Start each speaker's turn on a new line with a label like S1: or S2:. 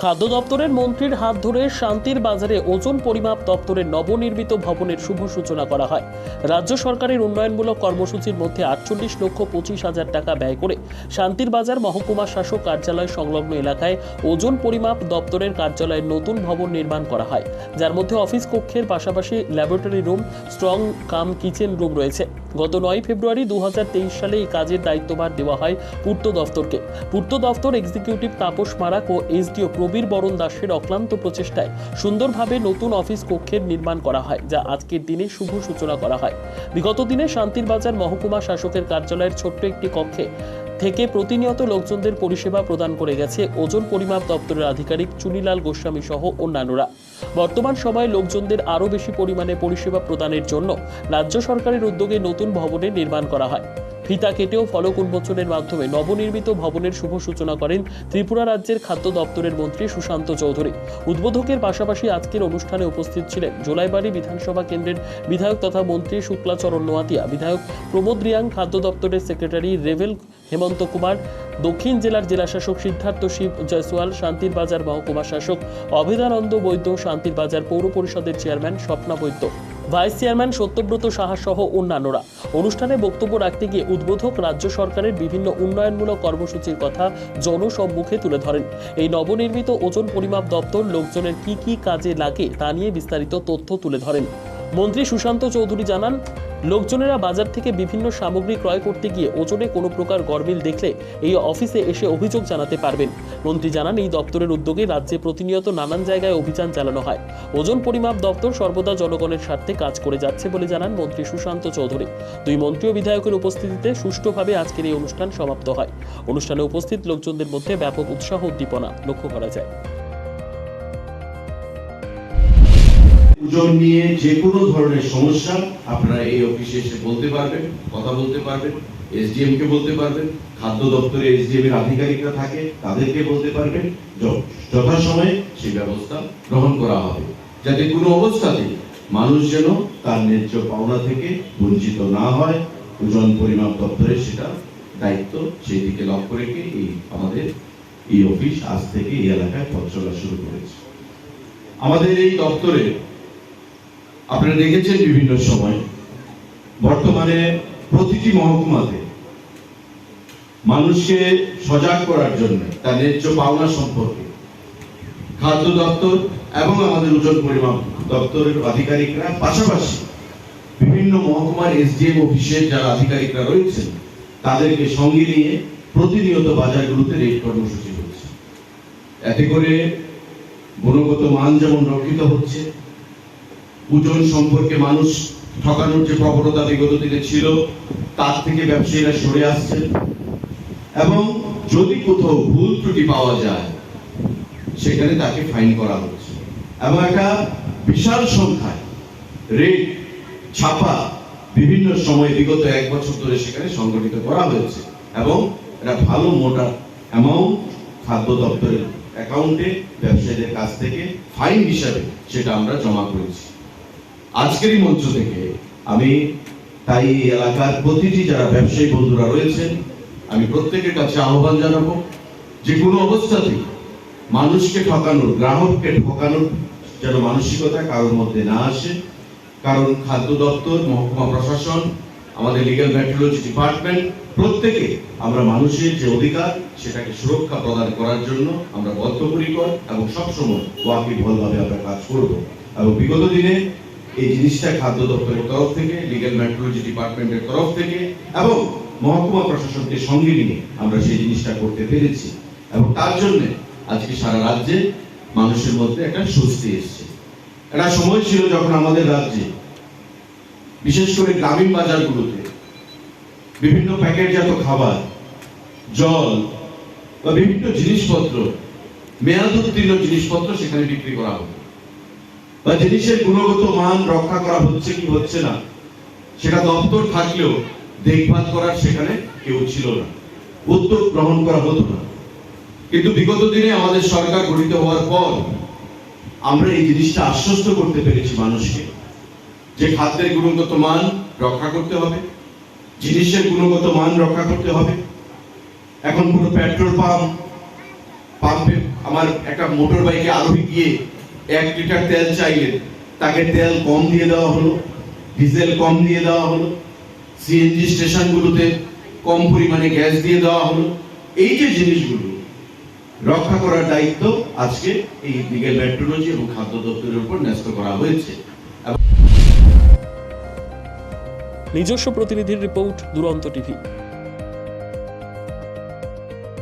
S1: খাদ্য দপ্তরের মন্ত্রীর হাত ধরে শান্তির বাজারে ওজন পরিমাপ দপ্তরের নবনির্মিত ভবনের শুভ সূচনা করা হয়। রাজ্য সরকারের উন্নয়নমূলক কর্মসূচির মধ্যে আটচল্লিশ লক্ষ পঁচিশ হাজার টাকা ব্যয় করে শান্তির বাজার মহকুমা শাসক কার্যালয় সংলগ্ন এলাকায় ওজন পরিমাপ দপ্তরের কার্যালয়ের নতুন ভবন নির্মাণ করা হয়। যার মধ্যে অফিস কক্ষের পাশাপাশি laboratory room, strong cum kitchen room রয়েছে। গত নয় ফেব্রুয়ারি দু হাজার তেইশ সালে এই কাজের দায়িত্বভার দেওয়া হয় পূর্ত দফতরকে পূর্ত দফতর এক্সিকিউটিভ তাপস মারাক ও এসডিও প্রবীর বরণ দাসের অক্লান্ত প্রচেষ্টায় সুন্দরভাবে নতুন অফিস কক্ষের নির্মাণ করা হয়, যা আজকের দিনে শুভ সূচনা করা হয়। বিগত দিনে শান্তির বাজার মহকুমা শাসকের কার্যালয়ের ছোট্ট একটি কক্ষে থেকে প্রতিনিয়ত লোকজনদের পরিষেবা প্রদান করে গেছে ওজন পরিমাপ দপ্তরের আধিকারিক চুনিলাল গোস্বামী সহ অন্যান্যরা। বর্তমান সময়ে লোকজনদের আরও বেশি পরিমাণে পরিষেবা প্রদানের জন্য রাজ্য সরকারের উদ্যোগে নতুন ভবনের নির্মাণ করা হয়। ফিতা কেটেও ফলক উন্মোচনের মাধ্যমে নবনির্মিত ভবনের শুভ সূচনা করেন ত্রিপুরা রাজ্যের খাদ্য দপ্তরের মন্ত্রী সুশান্ত চৌধুরী। উদ্বোধকের পাশাপাশি আজকের অনুষ্ঠানে উপস্থিত ছিলেন জোলাইবাড়ি বিধানসভা কেন্দ্রের বিধায়ক তথা মন্ত্রী শুক্লাচরণ নোয়াতিয়া। বিধায়ক প্রমোদ রিয়াং খাদ্য দপ্তরের সেক্রেটারি রেভেল হেমন্ত কুমার, দক্ষিণ জেলার জেলাশাসক সিদ্ধার্থ শিব জয়সওয়াল, শান্তির বাজার মহকুমা শাসক অভেদানন্দ বৈদ্য, শান্তির বাজার পৌর পরিষদের chairman Swapna Baidya. Vice chairman Satyabrata Saha সহ অন্যান্যরা। অনুষ্ঠানে বক্তব্য রাখতে গিয়ে উদ্বোধক রাজ্য সরকারের বিভিন্ন উন্নয়নমূলক কর্মসূচির কথা জনসম্মুখে তুলে ধরেন। এই নবনির্মিত ওজন পরিমাপ দপ্তর লোকজনের কি কি কাজে লাগে তা নিয়ে বিস্তারিত তথ্য তুলে ধরেন। মন্ত্রী সুশান্ত চৌধুরী জানান লোকজনেরা বাজার থেকে বিভিন্ন সামগ্রী ক্রয় করতে গিয়ে ওজনে কোনো প্রকার গরমিল দেখলে এই অফিসে এসে অভিযোগ জানাতে পারবেন। মন্ত্রী জানান, এই দপ্তরের উদ্যোগে রাজ্যে প্রতিনিয়ত নানান জায়গায় অভিযান চালানো হয়। ওজন পরিমাপ দপ্তর সর্বদা জনগণের স্বার্থে কাজ করে যাচ্ছে বলে জানান মন্ত্রী সুশান্ত চৌধুরী। দুই মন্ত্রী ও বিধায়কের উপস্থিতিতে সুষ্ঠুভাবে আজকের এই অনুষ্ঠান সমাপ্ত হয়। অনুষ্ঠানে উপস্থিত লোকজনদের মধ্যে ব্যাপক উৎসাহ উদ্দীপনা লক্ষ্য করা যায়।
S2: ওজন নিয়ে যে কোনো ধরনের সমস্যা আপনারা এই অফিসে এসে বলতে পারবেন, কথা বলতে পারবেন এসডিএম কে বলতে পারবেন, খাদ্য দপ্তরে এসডিএম এর আধিকারিকরা থাকে, তাদেরকে বলতে পারবেন যথাসময়ে সেই ব্যবস্থা গ্রহণ করা হবে। যাতে কোনো অবস্থাতেই মানুষ যেন তার ন্যায্য পাওনা থেকে বঞ্চিত না হয়, ওজন পরিমাপ দপ্তরের সেটা দায়িত্ব সেই দিকে লক্ষ্য রেখে এই আমাদের, এই অফিস আজ থেকে এই এলাকায় পথ চলা শুরু করেছে। আমাদের এই দপ্তরে আপনারা দেখেছেন বিভিন্ন সময়, বর্তমানে প্রতিটি মহকুমাতে মানুষকে সজাগ করার জন্য, তার ন্যায্য পাওনা সম্পর্কে খাদ্য দপ্তর এবং আমাদের ওজন পরিমাপ দপ্তরের আধিকারিকরা, পাশাপাশি বিভিন্ন মহকুমার এসডিএম অফিসের যারা আধিকারিকরা রয়েছেন, তাদেরকে সঙ্গে নিয়ে প্রতিনিয়ত বাজারগুলোতে রেড কর্মসূচি হচ্ছে। এতে করে গুণগত মান যেমন রক্ষিত হচ্ছে ওজন সম্পর্কে মানুষ ঠকানোর যে প্রবণতা বিগত দিনে ছিল, তার থেকে ব্যবসায়ীরা সরে আসছেন এবং যদি কোথাও ভুল ত্রুটি পাওয়া যায়, সেখানে তাকে ফাইন করা হচ্ছে। এবং একটা বিশাল সংখ্যায় রেট ছাপা বিভিন্ন সময় বিগত এক বছর ধরে সেখানে সংগঠিত করা হয়েছে। এবং এটা ভালো মোটা অ্যামাউন্ট খাদ্য দপ্তরের অ্যাকাউন্টে ব্যবসায়ীদের কাছ থেকে ফাইন হিসাবে সেটা আমরা জমা করেছি। আজকেরই মঞ্চ থেকে আমি তাই এলাকার প্রতিটি যারা ব্যবসায়ী বন্ধুরা রয়েছেন, আমি প্রত্যেকের কাছে আহ্বান জানাব যে কোনো অবস্থাতেই মানুষকে ঠকানোর, গ্রাহককে ঠকানোর যেন মানসিকতা কারোর মধ্যে না আসে। কারণ খাদ্য দপ্তর, মহকুমা প্রশাসন, আমাদের লিগ্যাল মেট্রোলজি ডিপার্টমেন্ট প্রত্যেকে আমরা মানুষের যে অধিকার সেটাকে সুরক্ষা প্রদান করার জন্য আমরা বদ্ধপরিকর এবং সবসময় ওয়াকিবহলভাবে আমরা কাজ করব। এবং বিগত দিনে এই জিনিসটা খাদ্য দপ্তরের তরফ থেকে লিগ্যাল মেট্রোলজি ডিপার্টমেন্টের তরফ থেকে এবং মহকুমা প্রশাসনকে সঙ্গে নিয়ে আমরা সেই জিনিসটা করতে পেরেছি। এবং তার জন্য আজকে সারা রাজ্যে মানুষের মধ্যে একটা স্বস্তি এসেছে। একটা সময় ছিল যখন আমাদের রাজ্যে, বিশেষ করে গ্রামীণ বাজারগুলোতে বিভিন্ন প্যাকেটজাত খাবার, জল বা বিভিন্ন জিনিসপত্র, মেয়াদ উত্তীর্ণ জিনিসপত্র সেখানে বিক্রি করা হতো। বা জিনিসের গুণগত মান রক্ষা করা হচ্ছে কি হচ্ছে না, সেটা দপ্তর থাকলেও দেখভাল করার সেখানে কেউ ছিল না। উদ্যোগ গ্রহণ করা হতো না। কিন্তু বিগত দিনে আমাদের সরকার গঠিত হওয়ার পর আমরা এই জিনিসটা আশ্বস্ত করতে পেরেছি মানুষকে যে খাদ্যের গুণগত মান রক্ষা করতে হবে, জিনিসের গুণগত মান রক্ষা করতে হবে। এখন কোনো পেট্রোল পাম্প, পাম্পে আমার একটা মোটর বাইকে আরোহী গিয়ে এক লিটার তেল চাইলেন। তাকে তেল কম দিয়ে দেওয়া হলো, ডিজেল কম দিয়ে দেওয়া হলো সিএনজি স্টেশনগুলোতে কম পরিমাণে গ্যাস দিয়ে দেওয়া হলো। এই যে জিনিসগুলো, রক্ষা করার দায়িত্ব আজকে এই দিকে মেট্রোলজি এবং খাদ্য দপ্তরের উপর ন্যস্ত করা হয়েছে।
S1: নিজস্ব প্রতিনিধির রিপোর্ট, দুরন্ত টিভি।